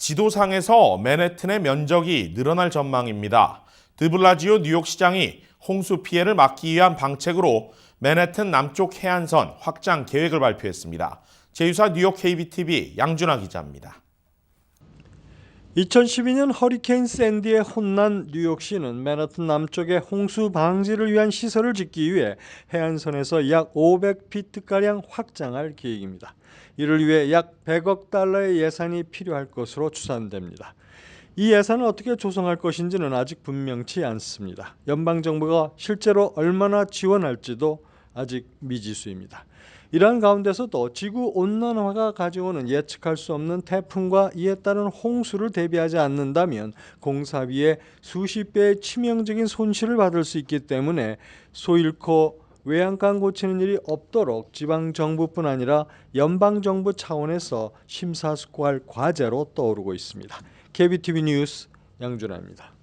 지도상에서 맨해튼의 면적이 늘어날 전망입니다. 드블라지오 뉴욕시장이 홍수 피해를 막기 위한 방책으로 맨해튼 남쪽 해안선 확장 계획을 발표했습니다. 제휴사 뉴욕 KBTV 양준하 기자입니다. 2012년 허리케인 샌디에 혼난 뉴욕시는 맨하튼 남쪽에 홍수 방지를 위한 시설을 짓기 위해 해안선에서 약 500피트가량 확장할 계획입니다. 이를 위해 약 100억 달러의 예산이 필요할 것으로 추산됩니다. 이 예산을 어떻게 조성할 것인지는 아직 분명치 않습니다. 연방 정부가 실제로 얼마나 지원할지도 아직 미지수입니다. 이러한 가운데서도 지구 온난화가 가져오는 예측할 수 없는 태풍과 이에 따른 홍수를 대비하지 않는다면 공사비에 수십 배의 치명적인 손실을 받을 수 있기 때문에 소잃고 외양간 고치는 일이 없도록 지방 정부뿐 아니라 연방 정부 차원에서 심사숙고할 과제로 떠오르고 있습니다. KBTV 뉴스 양준하입니다.